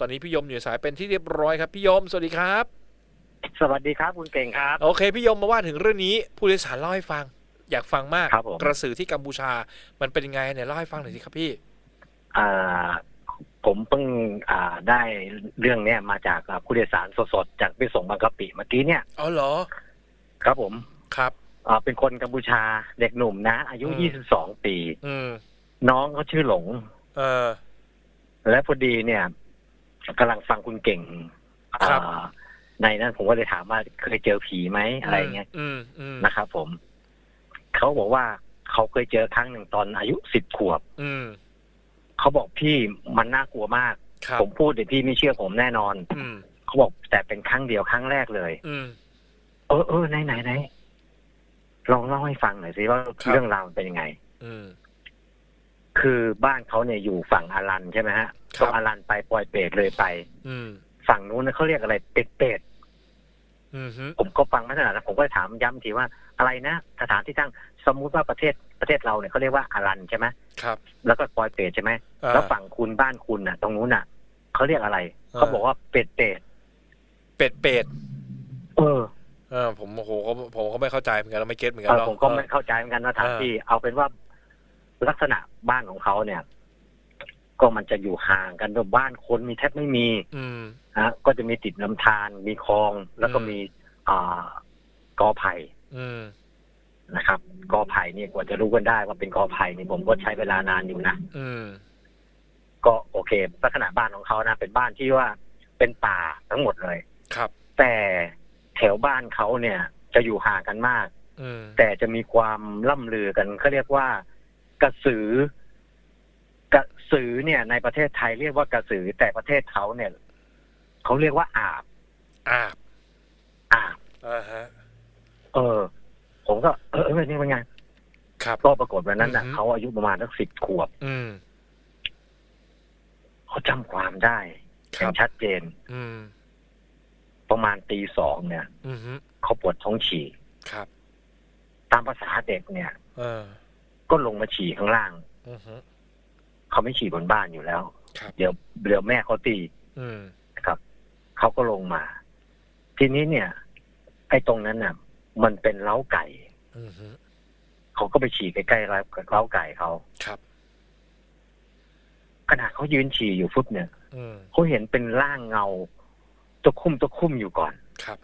ตอนนี้พี่ยมอยู่ในสายเป็นที่เรียบร้อยครับพี่ยมสวัสดีครับ สวัสดีครับคุณเก่งครับ โอเคพี่ยมมาว่าถึงเรื่องนี้ผู้โดยสารเล่าให้ฟัง อยากฟังมากครับผมกระสือที่กัมพูชา มันเป็นยังไงเนี่ยเล่าให้ฟังหน่อยสิครับพี่อ่าผมเพิ่งอ่าได้เรื่องเนี้ยมาจากอ่าผู้โดยสารสดๆจากไปส่งบางกะปิเมื่อกี้เนี่ยอ๋อเหรอ ครับผมครับอ่าเป็นคนกัมพูชาเด็กหนุ่มนะ อายุอืม22ปีอืมน้องเขาชื่อหลง เออ และพอดีเนี่ย กำลังฟังคุณเก่งครับอ่าในนั้นผมก็เลยถามว่าเคยเจอผีไหมอะไรเงี้ยอืมอืมนะครับผมเขาบอกว่าเขาเคยเจอครั้งหนึ่งตอนอายุสิบขวบอืมเขาบอกพี่มันน่ากลัวมากครับผมพูดเดี๋ยวพี่ไม่เชื่อผมแน่นอนอืมเขาบอกแต่เป็นครั้งเดียวครั้งแรกเลยอืมเออเออไหนไหนไหนลองเล่าให้ฟังหน่อยสิว่าครับเรื่องราวมันเป็นยังไงอืมคือบ้านเขาเนี่ยอยู่ฝั่งอารันใช่ไหมฮะครับ ตรงอารันไปปล่อยเปรตเลยไป อืมฝั่งนู้นนะเขาเรียกอะไรเป็ดเป็ดอืมฮึผมก็ฟังไม่ถนัดนะผมก็ถามย้ำทีว่าอะไรนะสถานที่ตั้งสมมุติว่าประเทศประเทศเราเนี่ยเขาเรียกว่าอารันใช่ไหมครับ แล้วก็ปล่อยเปรตใช่ไหมอ่าแล้วฝั่งคุณบ้านคุณน่ะ ตรงนู้นน่ะเขาเรียกอะไรอ่าเขาบอกว่าเป็ดเป็ดเป็ดเป็ดเออเออผมโอ้โหก็ผมก็ไม่เข้าใจเหมือนกันเราไม่เก็ตเหมือนกัเอนอเนาะผมก็ไม่เข้าใจเหมือนกันว่าถามเออที่เอาเป็นว่าลักษณะบ้านของเขาเนี่ย ก็มันจะอยู่ห่างกันแบบบ้านคนมีแทบไม่มีอืมฮะก็จะมีติดลำธารมีคลองแล้วก็อืมมีอ่ากอไผ่อืมนะครับ กอไผ่เนี่ยกว่าจะรู้กันได้ว่าเป็นกอไผ่นี่ผมก็ใช้เวลานานอยู่นะอืมก็โอเคลักษณะบ้านของเขานะเป็นบ้านที่ว่าเป็นป่าทั้งหมดเลย ครับ แต่แถวบ้านเขาเนี่ย จะอยู่ห่างกันมากอืมแต่จะมีความล่ำลือกันเขาเรียกว่ากระสือ กระสือเนี่ย ในประเทศไทยเรียกว่ากระสือแต่ประเทศเขาเนี่ยเขาเรียกว่าอาบ อาบอาบอ่าฮะเออ ผมก็ เออเออนี่เป็นไงครับก็ปรากฏวันนั้นน่ะอือฮึเขาอายุประมาณสักสิบขวบอืมเขาจำความได้คอย่ารับงชัดเจนอืมประมาณตีสองเนี่ยอืมฮึเขาปวดท้องฉี่ครับ ตามภาษาเด็กเนี่ยเออก็ลงมาฉี่ข้างล่างอืมฮึ เขาไม่ฉี่บนบ้านอยู่แล้วครับเดี๋ยวเดี๋ยวแม่เขาตีอืมนะครับเขาก็ลงมา ทีนี้เนี่ย ไอ้ตรงนั้นน่ะ มันเป็นเล้าไก่อืมฮึเขาก็ไปฉี่ใกล้ๆเล้าเล้าไก่เขาครับขณะเขายืนฉี่อยู่ฟุบเนี่ยอืมเขาเห็นเป็นร่างเงาตะคุ่มตะคุ่มอยู่ก่อน ครับ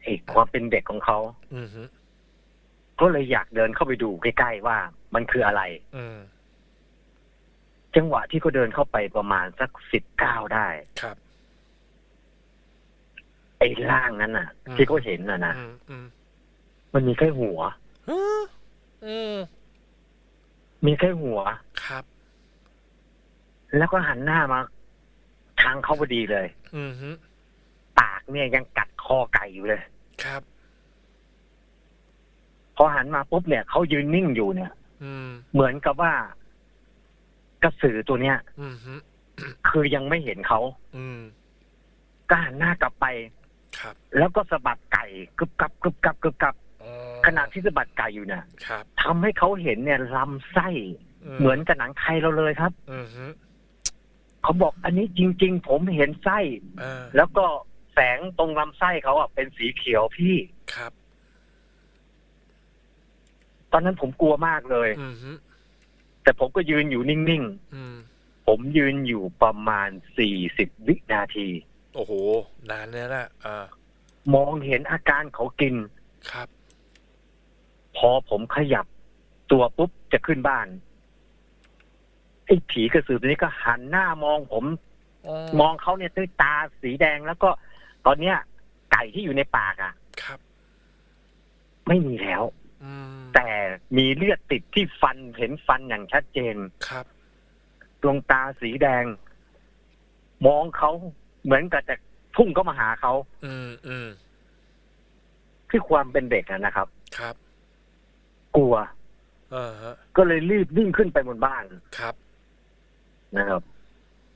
ไอ้ความเป็นเด็กของเขาอืมฮึก็เลยอยากเดินเข้าไปดูใกล้ๆว่ามันคืออะไรอืม จังหวะที่เขาเดินเข้าไปประมาณสักสิบเก้าได้ครับ ไอ้ร่างนั้นน่ะอืมที่เขาเห็นน่ะนะอืมอืมมันมีแค่หัวฮึอืมมีแค่หัวครับ แล้วก็หันหน้ามาทางเขาพอดีเลย อืมฮึปากเนี่ยยังกัดคอไก่อยู่เลย ครับ พอหันมาปุ๊บเนี่ยเขายืนนิ่งอยู่เนี่ย อืม เหมือนกับว่า กระสือตัวเนี้ยอืมฮึคือยังไม่เห็นเขาอืมก็หันหน้ากลับไปครับแล้วก็สะบัดไก่กึบกับกึบกับกึบกับอ๋อขณะที่สะบัดไก่อยู่เนี่ยครับทำให้เขาเห็นเนี่ยลำไส้เหมือนกับหนังไทยเราเลยครับอืมฮึเขาบอกอันนี้จริง ๆ ผมเห็นไส้เออแล้วก็แสงตรงลำไส้เขาอะเป็นสีเขียวพี่ครับ ตอนนั้นผมกลัวมากเลยอืมฮึ แต่ผมก็ยืนอยู่นิ่งอืมๆผมยืนอยู่ประมาณสี่สิบวินาที โอ้โห นานเนี่ยนะอ่ามองเห็นอาการเขากินครับ พอผมขยับตัวปุ๊บจะขึ้นบ้านไอ้ผีกระสือตัวนี้ก็หันหน้ามองผมมองเขาเนี่ยด้วยตาสีแดงแล้วก็ ตอนเนี้ย ไก่ที่อยู่ในปากอะ ครับ ไม่มีแล้วอืม แต่มีเลือดติดที่ฟันเห็นฟันอย่างชัดเจนครับดวงตาสีแดง มองเขาเหมือนกับจะพุ่งเข้ามาหาเขาอืมอืมที่ความเป็นเด็กอะนะครับ ครับ กลัวเออฮะก็เลยรีบวิ่งขึ้นไปบนบ้านครับนะครับ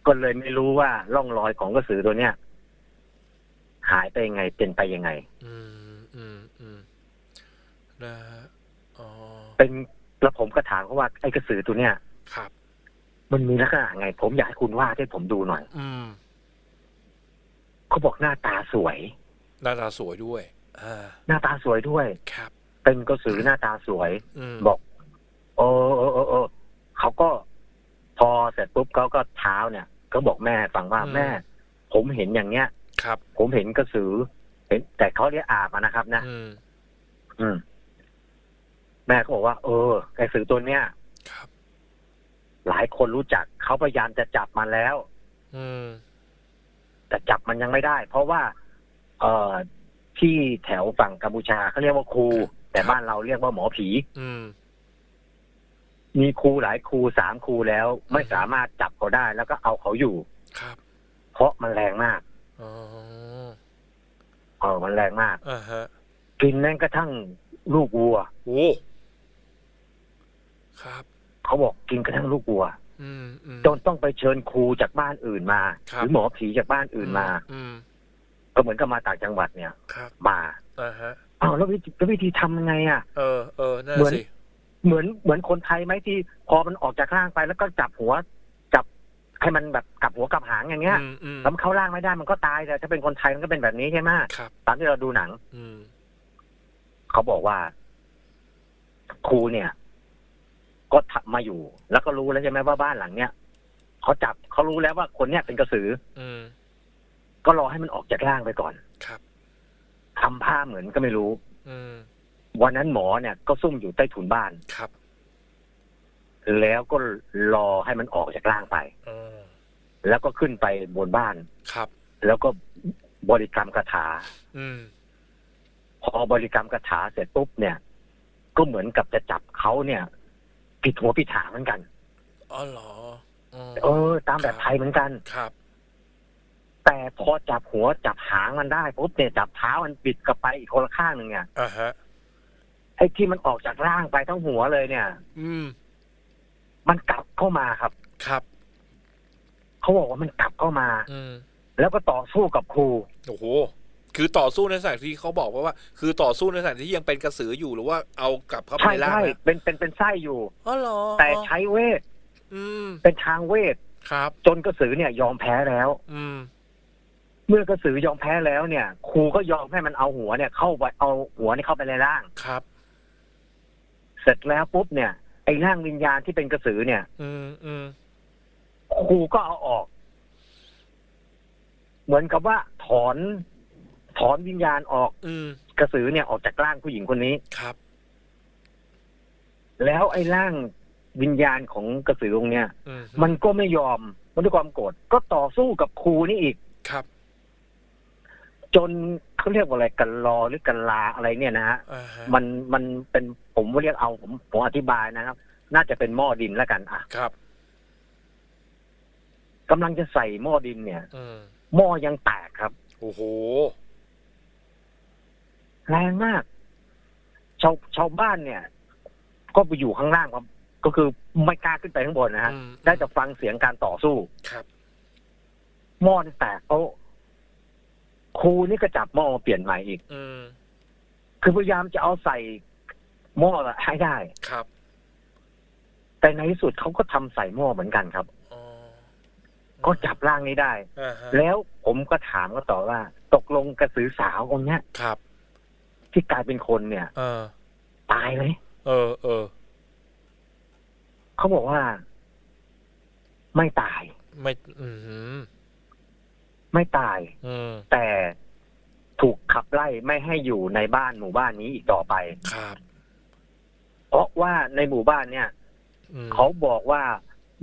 ก็เลยไม่รู้ว่าร่องรอยของกระสือตัวเนี้ยหายไปยังไงเป็นไปยังไง อืมอืมอืม นะฮะอ๋อเป็นแล้วผมก็ถามเขาว่าไอ้กระสือตัวเนี้ยครับ มันมีลักษณะไง ผมอยากให้คุณวาดให้ผมดูหน่อย อืมเขาบอกหน้าตาสวย หน้าตาสวยด้วยอ่าหน้าตาสวยด้วย ครับ เป็นกระสือหน้าตาสวย อืมบอกเออเออเออเออเขาก็ พอเสร็จปุ๊บเขาก็เท้าเนี่ยก็บอกแม่ฟังว่าแม่ ผมเห็นอย่างเงี้ย ครับ ผมเห็นกระสือ เห็นแต่เขาเรียกอาบอะนะครับ นะ อืม อืม แม่ก็บอกว่า เออกระสือตัวเนี้ยครับหลายคนรู้จักเขาพยายามจะจับมันแล้วอืมแต่จับมันยังไม่ได้ เพราะว่า เอ่อที่แถวฝั่งกัมพูชาเขาเรียกว่าครู แต่บ้านเราเรียกว่าหมอผีอืมมีครูหลายครูสามครูแล้ว ไม่สามารถจับเขาได้ แล้วก็เอาเขาอยู่ครับเพราะมันแรงมากอ๋อเออมันแรงมากอ่าฮะกินแม้กระทั่งลูกวัวโอ้ ครับ เขาบอกกินกระทั่งลูกวัวอืมอืมจนต้องไปเชิญครูจากบ้านอื่นมาครับหรือหมอผีจากบ้านอื่นมาอืมก็เหมือนกับมาต่างจังหวัดเนี่ยครับมาอ่าฮะอ้าวแล้ววิธีแล้ววิธีทำยังไงอะเออเออน่าเหมือนสิเหมือนเหมือนคนไทยไหมที่พอมันออกจากร่างไปแล้วก็จับหัวจับให้มันแบบกลับหัวกลับหางอย่างเงี้ยอืมอืมแล้วมันเข้าร่างไม่ได้มันก็ตายแต่ถ้าเป็นคนไทยมันก็เป็นแบบนี้ใช่ไหมครับตามที่เราดูหนังอืมเขาบอกว่า ครูเนี่ย ก็ทำมาอยู่ แล้วก็รู้แล้วใช่ไหมว่าบ้านหลังเนี้ยเขาจับเขารู้แล้วว่าคนเนี้ยเป็นกระสือ อืมก็รอให้มันออกจากร่างไปก่อน ครับทำผ้าเหมือนก็ไม่รู้ อืมวันนั้นหมอเนี่ยก็ซุ่มอยู่ใต้ถุนบ้านครับ แล้วก็รอให้มันออกจากร่างไปเออแล้วก็ขึ้นไปบนบ้านครับ แล้วก็บริกรรมคาถา อืมพอบริกรรมคาถาเสร็จปุ๊บเนี่ย ก็เหมือนกับจะจับเขาเนี่ย ปิดหัวปิดหางเหมือนกันอ๋อเหรออ๋อเออ ตามแบบไทยเหมือนกันครับ แต่พอจับหัวจับหางมันได้ปุ๊บเนี่ยจับเท้ามันปิดกลับไปอีกคนละข้างหนึ่งเนี่ยอ่าฮะไอ้ที่มันออกจากร่างไปทั้งหัวเลยเนี่ย อืม มันกลับเข้ามาครับ ครับเขาบอกว่ามันกลับเข้ามา อืมแล้วก็ต่อสู้กับครูโอ้โห คือต่อสู้ในสถานที่เขาบอกว่าว่า คือต่อสู้ในสถานที่ยังเป็นกระสืออยู่หรือว่าเอากลับเข้าไปใช่ในร่างใช่แล้วเป็นเป็นเป็นไส้อยู่ อ๋อเหรอแต่ใช้เวท อืมเป็นทางเวท ครับ จนกระสือเนี่ยยอมแพ้แล้ว อืม เมื่อกระสือยอมแพ้แล้วเนี่ย ครูก็ยอมให้มันเอาหัวเนี่ย เข้าไปเอาหัวเนี่ยเข้าไปในร่าง ครับ เสร็จแล้วปุ๊บเนี่ยไอ้ร่างวิญญาณที่เป็นกระสือเนี่ย อืมอืมครูก็เอาออก เหมือนกับว่าถอน ถอนวิญญาณออก อืมกระสือเนี่ยออกจากร่างผู้หญิงคนนี้ ครับ แล้วไอ้ร่างวิญญาณของกระสือตรงเนี้ยอืมมันก็ไม่ยอมมันด้วยความโกรธก็ต่อสู้กับครูนี่อีก ครับจนเขาเรียกว่าอะไรกันรอหรือกันลาอะไรเนี่ยนะฮะอ่าฮะมันมันเป็นผมว่าเรียกเอาผมผมอธิบายนะครับ น่าจะเป็นหม้อดินแล้วกันอะครับ กำลังจะใส่หม้อดินเนี่ยอืมหม้อยังแตกครับ โอ้โห แรงมาก ชาวชาวบ้านเนี่ย ก็ไปอยู่ข้างล่างครับ ก็คือไม่กล้าขึ้นไปข้างบนนะฮะอืม ได้แต่ฟังเสียงการต่อสู้ ครับ หม้อนี่แตกเขาครูนี่ก็จับหม้อมาเปลี่ยนใหม่อีก อืม คือพยายามจะเอาใส่หม้อให้ได้ ครับแต่ในที่สุดเขาก็ทำใส่หม้อเหมือนกันครับ อ๋อก็จับร่างนี้ได้ อ่าฮะแล้วผมก็ถามก็ต่อว่า ตกลงกระสือสาวคนเนี้ย ครับ ที่กลายเป็นคนเนี่ยเออตายไหมเออ เออเขาบอกว่า ไม่ตาย ไม่ อืมไม่ตาย อืมแต่ถูกขับไล่ไม่ให้อยู่ในบ้านหมู่บ้านนี้อีกต่อไป ครับ เพราะว่าในหมู่บ้านเนี่ยอืมเขาบอกว่า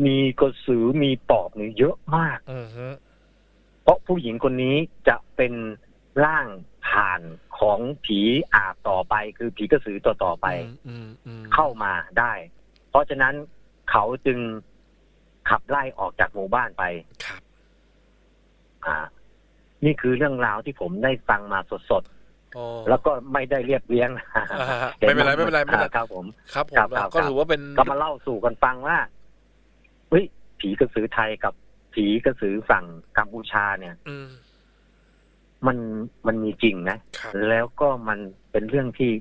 มีกระสือมีปอบเนี่ยเยอะมาก อืมฮึเพราะผู้หญิงคนนี้จะเป็น ร่างผ่านของผีอาบต่อไป คือผีกระสือต่อต่อๆไปอืมอืมเข้ามาได้ เพราะฉะนั้นเขาจึงขับไล่ออกจากหมู่บ้านไปครับ อ่า นี่คือเรื่องราวที่ผมได้ฟังมาสดโอ้ๆแล้วก็ไม่ได้เรียบเรียงอ่าฮะไม่เป็นไรไม่เป็นไรไม่เป็นไรอ่าครับผมครับผมครับครับก็ถือว่าเป็นก็มาเล่าสู่กันฟังว่าเฮ้ยผีกระสือไทยกับผีกระสือฝั่งกัมพูชาเนี่ยอื มมันมันมีจริงนะครับแล้วก็มันเป็นเรื่องที่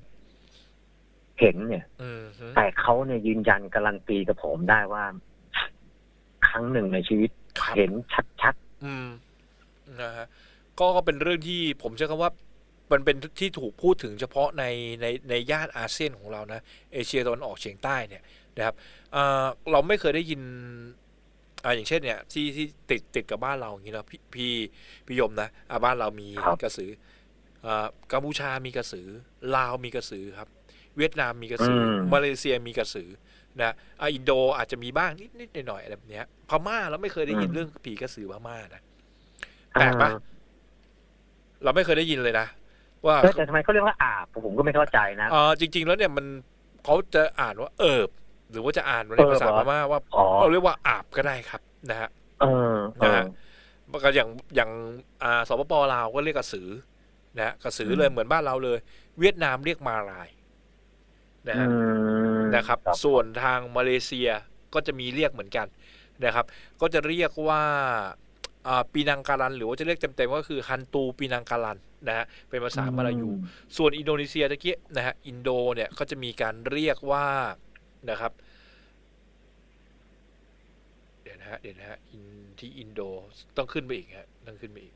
เห็นเนี่ยอืมฮึแต่เขาเนี่ยยืนยันการันตีกับผมได้ว่า ครั้งหนึ่งในชีวิตครับเห็นชัดอืมนะฮะก็ก็เป็นเรื่องที่ผมใช้คำว่ามันเป็นที่ถูกพูดถึงเฉพาะในในในย่านอาเซียนของเรานะเอเชียตะวันออกเฉียงใต้เนี่ยนะครับอ่าเราไม่เคยได้ยิน อ่าอย่างเช่นเนี่ยที่ที่ติดติดกับบ้านเราอย่างนี้นะพี่พี่พี่ยมนะอ่าบ้านเรามีครับกระสืออ่ากัมพูชามีกระสือลาวมีกระสือครับ เวียดนามมีกระสืออมมาเลเซียมีกระสือนะอ่าอินโดอาจจะมีบ้างนิดนิดหน่อยหน่อยๆอะไรแบบเนี้ยพม่าเราไม่เคยได้ยินเรื่องผีกระสือพม่านะๆแปลกปะอ่าเราไม่เคยได้ยินเลยนะว่าเออแต่ทำไมเขาเรียกว่าอาบผมก็ไม่เข้าใจนะเออจริง ๆ แล้วเนี่ยมันเขาจะอ่านว่าเอิบ หรือว่าจะอ่านในภาษาเอิพบเหรอม่าว่าอ๋อเราเรียกว่าอาบก็ได้ครับนะฮะเออเอนะอฮะก็อย่างอย่างอ่าสปปลาวก็เรียกกระสือนะฮะกระสือเลยอืมเหมือนบ้านเราเลย เวียดนามเรียกมาลายนะฮะอืมนะครับ ส่วนทางมาเลเซียก็จะมีเรียกเหมือนกันนะครับ ก็จะเรียกว่าอ่าปีนังการัน หรือว่าจะเรียกเต็มๆก็คือฮันตูปีนังการันนะฮะเป็นภาษามาลายู ส่วนอินโดนีเซียตะกี้นะฮะอินโดเนี่ยก็จะมีการเรียกว่า นะครับ เดี๋ยวนะฮะเดี๋ยวนะฮะอินที่อินโดต้องขึ้นไปอีกฮะต้องขึ้นไปอีก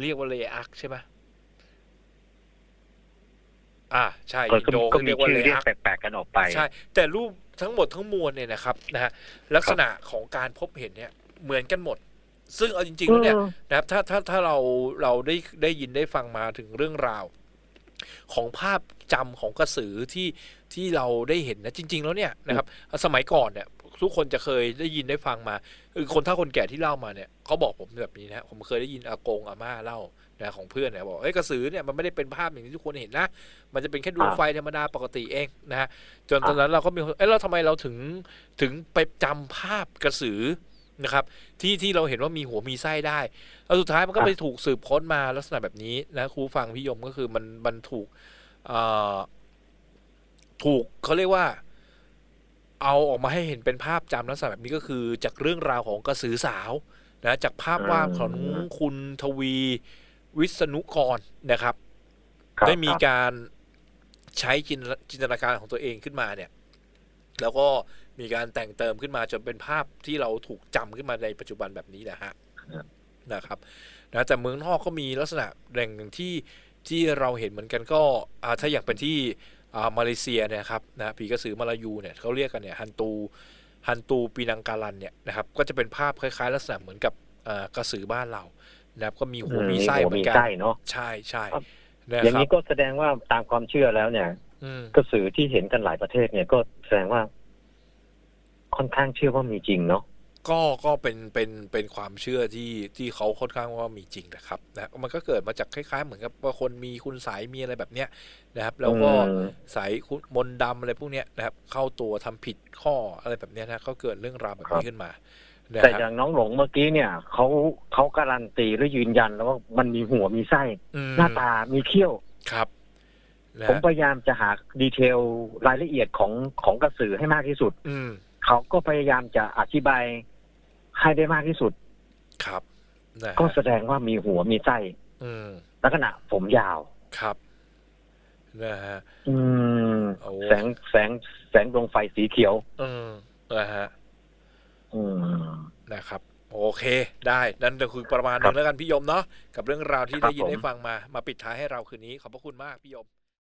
เรียกว่าเลอักใช่ไหมอ่าใช่ก็อินโดก็ก็มีเรียกว่าชื่เลอเรียกอักแปลกๆกันออกไปใช่แต่รูปทั้งหมดทั้งมวลเนี่ยนะครับนะฮะลักษณะของการพบเห็นเนี่ยเหมือนกันหมด ซึ่งเอาจริงๆแล้วเนี่ยเออนะครับถ้าถ้าถ้าเราเราได้ได้ยินได้ฟังมาถึงเรื่องราว ของภาพจำของกระสือที่ที่เราได้เห็นนะจริง ๆ แล้วเนี่ยนะครับสมัยก่อนเนี่ยทุกคนจะเคยได้ยินได้ฟังมาคือคนเฒ่าคนแก่ที่เล่ามาเนี่ยเขาบอกผมแบบนี้นะผมเคยได้ยินอากงอาม่าเล่านะของเพื่อนเนี่ยบอกเอ้ยกระสือเนี่ยมันไม่ได้เป็นภาพอย่างที่ทุกคนเห็นนะมันจะเป็นแค่ดวงอ่าไฟธรรมดาปกติเองนะฮะจนตอนนั้นเราก็มีคนเอ้ยแล้วทำไมเราถึงถึงไปจำภาพกระสือ นะครับที่ที่เราเห็นว่ามีหัวมีไส้ได้แล้วสุดท้ายมันก็ไปถูกสืบค้นมาลักษณะแบบนี้นะครูฟังพี่ยมก็คือมันมันถูกเอ่อถูกเขาเรียกว่า เอาออกมาให้เห็นเป็นภาพจำลักษณะแบบนี้ก็คือจากเรื่องราวของกระสือสาวนะจากภาพวาดของคุณทวีวิษณุกรนะครับครับได้มีครับการใช้จินจินตนาการของตัวเองขึ้นมาเนี่ย แล้วก็ มีการแต่งเติมขึ้นมาจนเป็นภาพที่เราถูกจำขึ้นมาในปัจจุบันแบบนี้แหละฮะนะครับนะแต่เมืองนอกก็มีลักษณะแหล่งหนึ่งที่ที่เราเห็นเหมือนกันก็อ่าถ้าอย่างเป็นที่อ่ามาเลเซียเนี่ยครับนะผีกระสือมาลายูเนี่ยเขาเรียกกันเนี่ยฮันตูฮันตูปีนังการันเนี่ยนะครับก็จะเป็นภาพคล้ายๆ ลักษณะเหมือนกับอ่ากระสือบ้านเรานะครับก็มีหัวมีไส้หัวเหมือมีนกันไส้เนาะใช่ใช่ครับนะอย่างครันี้บก็แสดงว่าตามความเชื่อแล้วเนี่ยอืมกระสือที่เห็นกันหลายประเทศเนี่ยก็แสดงว่า ค่อนข้างเชื่อว่ามีจริงเนาะก็ก็เป็นเป็นเป็นความเชื่อที่ที่เขาค่อนข้างว่ามีจริงนะครับนะมันก็เกิดมาจากคล้าย ๆ เหมือนกับว่าคนมีคุณสายมีอะไรแบบเนี้ยนะครับ แล้วก็อืมสายคุณมนต์ดำอะไรพวกเนี้ยนะครับ เข้าตัวทำผิดข้ออะไรแบบเนี้ยนะก็เกิดเรื่องราวแบบนี้ขึ้นมานะแต่คอรับย่างน้องหลงเมื่อกี้เนี่ยเขาเขาการันตีหรือยืนยันแล้วว่ามันมีหัวมีไส้อืมหน้าตามีเขี้ยวครับนะผมพยายามจะหาดีเทลรายละเอียดของของกระสือให้มากที่สุดอืม เขาก็พยายามจะอธิบายให้ได้มากที่สุด ครับนะก็ฮะแสดงว่ามีหัวมีไส้อืมลักษณะผมยาวครับนะฮะอืมโอ้แสงแสงแสงดวงไฟสีเขียว อืมนะฮะอืมนะครับ โอเค ได้นั่นก็คือประมาณหนึครังบแล้วกันพี่ยมเนาะกับเรื่องราวที่ครับได้ยินผมได้ฟังมา มาปิดท้ายให้เราคืนนี้ ขอบพระคุณมากพี่ยม